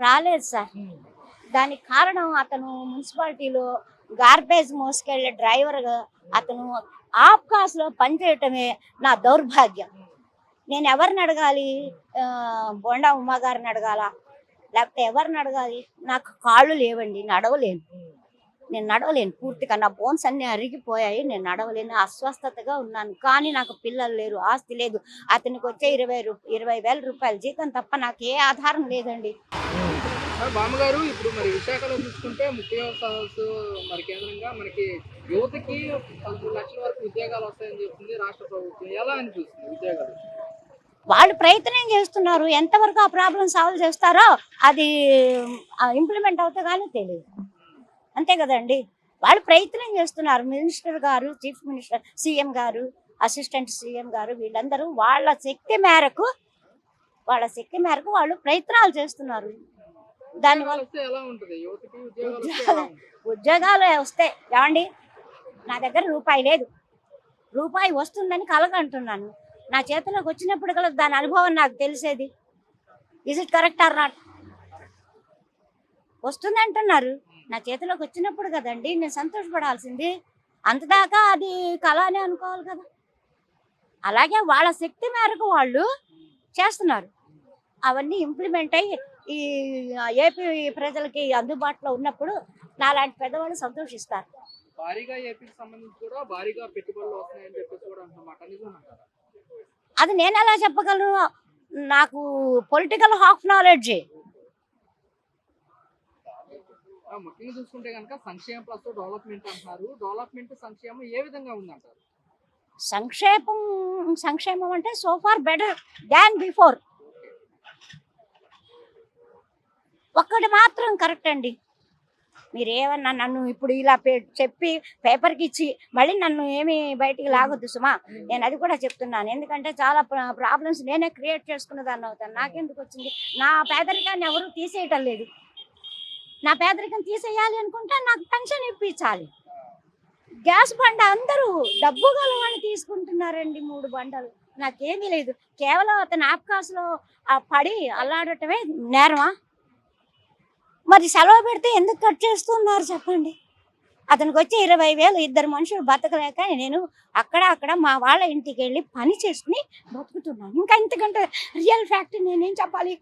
రాలేదు సార్. దానికి కారణం అతను మున్సిపాలిటీలో గార్బేజ్ మోసుకెళ్ళే డ్రైవర్ అతను ఆఫ్ కాస్లో పనిచేయటమే నా దౌర్భాగ్యం. నేను ఎవరిని అడగాలి? బొండా ఉమా గారిని అడగాల? లేకపోతే ఎవరిని అడగాలి? నాకు కాళ్ళు లేవండి నడవలేను. నేను నడవలేను పూర్తిగా. నా బోన్స్ అన్ని అరిగిపోయాయి. నేను నడవలేను. అస్వస్థతగా ఉన్నాను. కానీ నాకు పిల్లలు లేరు. ఆస్తి లేదు. అతనికి వచ్చే ఇరవై ఇరవై వేల రూపాయల జీతం తప్ప నాకు ఏ ఆధారం లేదండి. బామ్మగారు ఇప్పుడు మరి విశాఖలో చూసుకుంటే ముఖ్య సదస్సు మరి కేంద్రంగా మనకి యువతకి పదమూడు లక్షల వరకు ఉద్యోగాలు వస్తాయని చెప్తుంది రాష్ట్ర ప్రభుత్వం. ఎలా అనిపిస్తుంది ఉద్యోగాలు? వాళ్ళు ప్రయత్నం చేస్తున్నారు. ఎంతవరకు ఆ ప్రాబ్లం సాల్వ్ చేస్తారో అది ఇంప్లిమెంట్ అవుతా కానీ తెలియదు. అంతే కదండి. వాళ్ళు ప్రయత్నం చేస్తున్నారు. మినిస్టర్ గారు చీఫ్ మినిస్టర్ సీఎం గారు అసిస్టెంట్ సీఎం గారు వీళ్ళందరూ వాళ్ళ శక్తి మేరకు వాళ్ళ శక్తి మేరకు వాళ్ళు ప్రయత్నాలు చేస్తున్నారు. దానివల్ల ఉద్యోగాలు వస్తే ఎలా ఉంటుంది? యువతకి ఉద్యోగాలు వస్తే ఎలా ఉంటుంది? ఉద్యోగాలు వస్తే ఏమండి? నా దగ్గర రూపాయి లేదు. రూపాయి వస్తుందని కలగంటున్నాను నా చేతిలోకి వచ్చినప్పుడు కల దాని అనుభవం నాకు తెలిసేది. Is it correct or not వస్తుంది అంటున్నారు నా చేతిలోకి వచ్చినప్పుడు కదండి నేను సంతోషపడాల్సింది అంతదాకా అది కళ అని అనుకోవాలి కదా. అలాగే వాళ్ళ శక్తి మేరకు వాళ్ళు చేస్తున్నారు. అవన్నీ ఇంప్లిమెంట్ అయ్యి ఈ ఏపీ ప్రజలకి అందుబాటులో ఉన్నప్పుడు నాలాంటి పెద్దవాళ్ళు సంతోషిస్తారు. భారీగా ఏపీకి సంబంధించి కూడా భారీగా పెట్టుబడులు వస్తున్నాయని చెప్పేసి కూడా అంటున్నమాట. నిజమంటారా అది నేను ఎలా చెప్పగలను? నాకు పొలిటికల్ హాఫ్ నాలెడ్జ్ ముఖ్యంగా చూసుకుంటే కనుక సంక్షేమ ప్లస్ డెవలప్మెంట్ అంటారు. డెవలప్మెంట్ సంక్షేమం ఏ విధంగా ఉందంటారు? సంక్షేమం సంక్షేమం అంటే so far better than before ఒక్కటి మాత్రం కరెక్ట్ అండి. మీరు ఏమన్నా నన్ను ఇప్పుడు ఇలా పే- చెప్పి పేపర్కి ఇచ్చి మళ్ళీ నన్ను ఏమి బయటికి లాగొద్దు సుమా. నేను అది కూడా చెప్తున్నాను. ఎందుకంటే చాలా ప్రాబ్లమ్స్ నేనే క్రియేట్ చేసుకున్న దాన్ని అవుతాను. నాకెందుకు వచ్చింది? నా పేదరికాన్ని ఎవరు తీసేయటం లేదు. నా పేదరికం తీసేయాలి అనుకుంటే నాకు పెన్షన్ ఇప్పించాలి. గ్యాస్ బండ అందరూ డబ్బు గల వాళ్ళు తీసుకుంటున్నారండి మూడు బండలు. నాకేమీ లేదు. కేవలం అతను ఆప్కాస్లో ఆ పడి అల్లాడటమే నేరమా? మరి సెలవు పెడితే ఎందుకు కట్ చేస్తున్నారు చెప్పండి? అతనికి వచ్చి ఇరవై వేలు ఇద్దరు మనుషులు బతకలేక నేను అక్కడ అక్కడ మా వాళ్ళ ఇంటికి వెళ్ళి పని చేసుకుని బతుకుతున్నాను. ఇంకా ఇంతకంటే రియల్ ఫ్యాక్ట్ నేనేం చెప్పాలి?